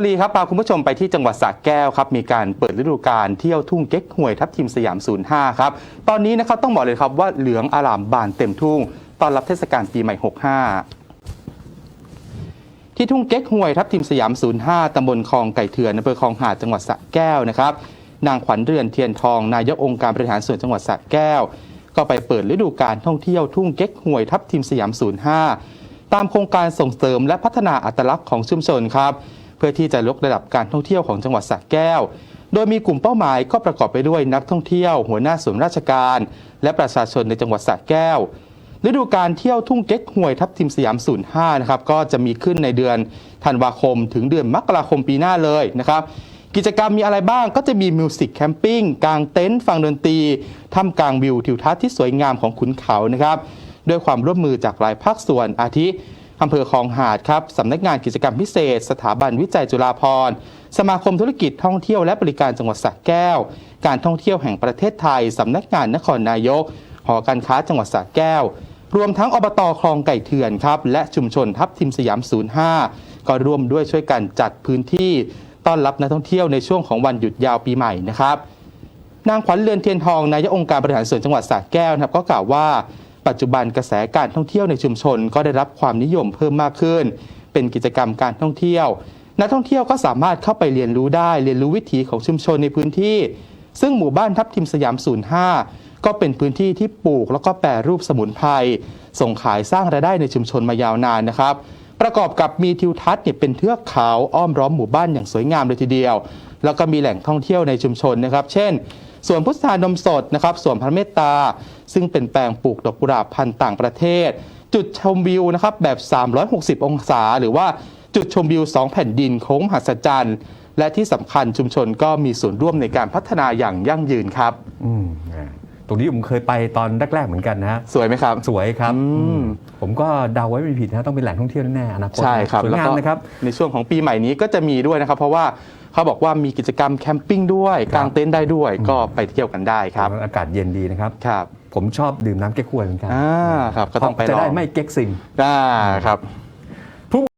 บุรีครับพาคุณผู้ชมไปที่จังหวัดสระแก้วครับมีการเปิดฤดูกาลเที่ยวทุ่งเก๊กฮวยทับทิมสยาม 05 ครับ ตอนนี้นะครับต้องบอกเลยครับว่าเหลืองอาลามบานเต็มทุ่งตอนรับเทศกาลปีใหม่ 65ที่ทุ่งเก๊กฮวยทับทิมสยาม 05 ตำบลคลองไก่เถื่อนอำเภอคลองหาดจังหวัดสระแก้วนะครับ นางขวัญเรือนเทียนทอง นายกองค์การบริหารส่วนจังหวัดสระแก้ว ก็ไปเปิดฤดูกาลท่องเที่ยวทุ่งเก๊กฮวยทับทิมสยาม 05 ตามโครงการส่งเสริมและพัฒนาอัตลักษณ์ของชุมชนครับ เพื่อที่จะยกระดับการท่องเที่ยวของจังหวัดสระแก้ว โดยมีกลุ่มเป้าหมายก็ประกอบไปด้วยนักท่องเที่ยว หัวหน้าส่วนราชการ และประชาชนในจังหวัดสระแก้วฤดูการเที่ยวทุ่งเก๊กฮวยทับทิมสยาม 05 นะครับ ก็จะมีขึ้นในเดือนธันวาคม ถึงเดือนมกราคมปีหน้าเลยนะครับ กิจกรรมมีอะไรบ้างก็จะมีมิวสิกแคมปิ้งกางเต็นท์ฟังดนตรีท่ามกลางวิวทิวทัศน์ที่สวยงามของขุนเขานะครับ ด้วยความร่วมมือจากหลายภาคส่วนอาทิ อำเภอคลองหาดครับสำนักงานกิจกรรมพิเศษ สถาบันวิจัยจุฬาภรณ์สมาคมธุรกิจท่องเที่ยวและบริการจังหวัดสระแก้ว การท่องเที่ยวแห่งประเทศไทยสำนักงานนครนายก หอการค้าจังหวัดสระแก้ว รวมทั้งอบตคลองไก่เถื่อนครับ และชุมชนทับทิมสยาม 05 ก็ร่วมด้วยช่วยกันจัดพื้นที่ต้อนรับนักท่องเที่ยวในช่วงของวันหยุดยาวปีใหม่นะครับนางขวัญเรือนเทียนทองนายกองค์การบริหารส่วนจังหวัดสระแก้วนะครับก็กล่าวว่า ปัจจุบันกระแสการท่องเที่ยวในชุมชนก็ได้รับความนิยมเพิ่มมากขึ้น เป็นกิจกรรมการท่องเที่ยว นักท่องเที่ยวก็สามารถเข้าไปเรียนรู้ได้เรียนรู้วิถีของชุมชนในพื้นที่ ซึ่งหมู่บ้านทับทิมสยาม 05 ก็เป็นพื้นที่ที่ปลูกแล้วก็แปรรูปสมุนไพรส่งขายสร้างรายได้ในชุมชนมายาวนานนะครับประกอบกับมีทิวทัศน์เนี่ยเป็นเทือกเขาอ้อมล้อมหมู่บ้านอย่างสวยงามเลยทีเดียว แล้วก็มีแหล่งท่องเที่ยวในชุมชนนะครับ เช่น สวนพุทธานมสดนะครับสวนพระเมตตา ซึ่งเป็นแปลงปลูกดอกกุหลาบพันธุ์ต่างประเทศ จุดชมวิวนะครับแบบ 360 องศา หรือว่าจุดชมวิว 2 แผ่นดินโค้งหัศจรรย์และที่สำคัญชุมชนก็มีส่วนร่วมในการพัฒนาอย่างยั่งยืนครับอืม ตรงนี้ผมเคยไปตอนแรก ๆเหมือนกันนะฮะสวยไหมครับ สวยครับอืมอืมผมก็เดาไว้ไม่ผิดนะต้องเป็นแหล่งท่องเที่ยวแน่ๆอนาคตใช่ครับสวยแล้วงามก็นะครับในช่วงของปีใหม่นี้ก็จะมีด้วยนะครับ เพราะว่าเขาบอกว่ามีกิจกรรมแคมปิ้งด้วยกางเต็นท์ได้ด้วยก็ไปเที่ยวกันได้ครับอากาศเย็นดีนะครับ ครับผมชอบดื่มน้ำเก๊กฮวยเหมือนกันอ่าครับก็ต้องไปจะลอได้งไม่เก๊กซิม อ่าครับ